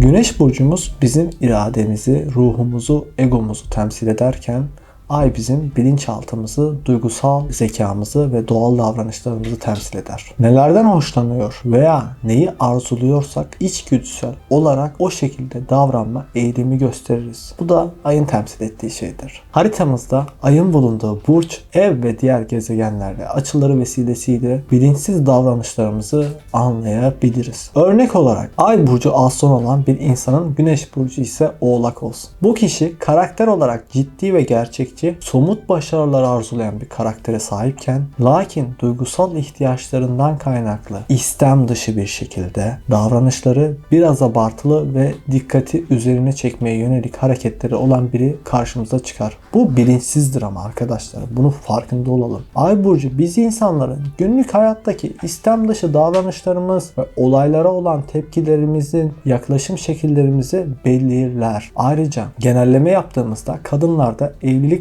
Güneş burcumuz bizim irademizi, ruhumuzu, egomuzu temsil ederken Ay bizim bilinçaltımızı, duygusal zekamızı ve doğal davranışlarımızı temsil eder. Nelerden hoşlanıyor veya neyi arzuluyorsak içgüdüsel olarak o şekilde davranma eğilimi gösteririz. Bu da ayın temsil ettiği şeydir. Haritamızda ayın bulunduğu burç, ev ve diğer gezegenlerle açıları vesilesiyle bilinçsiz davranışlarımızı anlayabiliriz. Örnek olarak ay burcu aslan olan bir insanın güneş burcu ise oğlak olsun. Bu kişi karakter olarak ciddi ve gerçekçi, somut başarılar arzulayan bir karaktere sahipken lakin duygusal ihtiyaçlarından kaynaklı istem dışı bir şekilde davranışları biraz abartılı ve dikkati üzerine çekmeye yönelik hareketleri olan biri karşımıza çıkar. Bu bilinçsizdir ama arkadaşlar. Bunun farkında olalım. Ay burcu biz insanların günlük hayattaki istem dışı davranışlarımız ve olaylara olan tepkilerimizin yaklaşım şekillerimizi belirler. Ayrıca genelleme yaptığımızda kadınlarda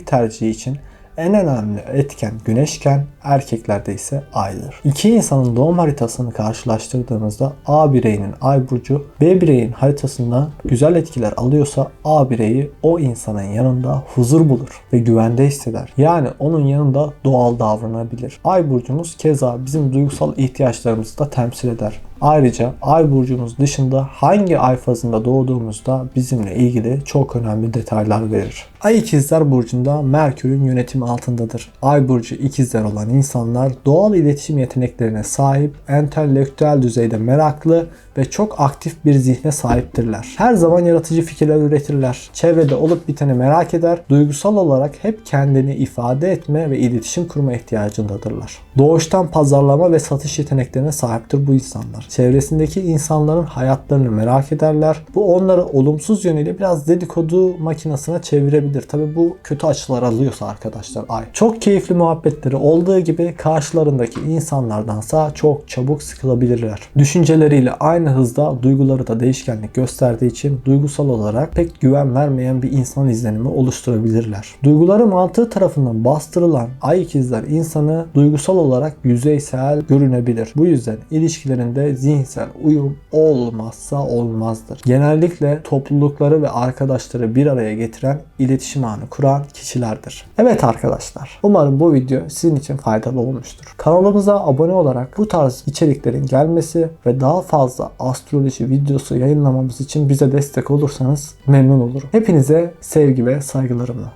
tercihi için en önemli etken güneşken erkeklerde ise aydır. İki insanın doğum haritasını karşılaştırdığımızda A bireyinin ay burcu B bireyin haritasından güzel etkiler alıyorsa A bireyi o insanın yanında huzur bulur ve güvende hisseder. Yani onun yanında doğal davranabilir. Ay burcumuz keza bizim duygusal ihtiyaçlarımızı da temsil eder. Ayrıca ay burcumuz dışında hangi ay fazında doğduğumuzda bizimle ilgili çok önemli detaylar verir. Ay ikizler burcunda Merkür'ün yönetimi altındadır. Ay burcu ikizler olan insanlar doğal iletişim yeteneklerine sahip, entelektüel düzeyde meraklı ve çok aktif bir zihne sahiptirler. Her zaman yaratıcı fikirler üretirler. Çevrede olup biteni merak eder. Duygusal olarak hep kendini ifade etme ve iletişim kurma ihtiyacındadırlar. Doğuştan pazarlama ve satış yeteneklerine sahiptir bu insanlar. Çevresindeki insanların hayatlarını merak ederler. Bu onları olumsuz yönüyle biraz dedikodu makinesine çevirebilir. Tabi bu kötü açılar alıyorsa arkadaşlar ay. Çok keyifli muhabbetleri olduğu gibi karşılarındaki insanlardansa çok çabuk sıkılabilirler. Düşünceleriyle aynı hızda duyguları da değişkenlik gösterdiği için duygusal olarak pek güven vermeyen bir insan izlenimi oluşturabilirler. Duyguları mantığı tarafından bastırılan ay ikizler insanı duygusal olarak yüzeysel görünebilir. Bu yüzden ilişkilerinde zihinsel uyum olmazsa olmazdır. Genellikle toplulukları ve arkadaşları bir araya getiren, iletişim ağını kuran kişilerdir. Evet arkadaşlar, umarım bu video sizin için faydalı olmuştur. Kanalımıza abone olarak bu tarz içeriklerin gelmesi ve daha fazla astroloji videosu yayınlamamız için bize destek olursanız memnun olurum. Hepinize sevgi ve saygılarımla.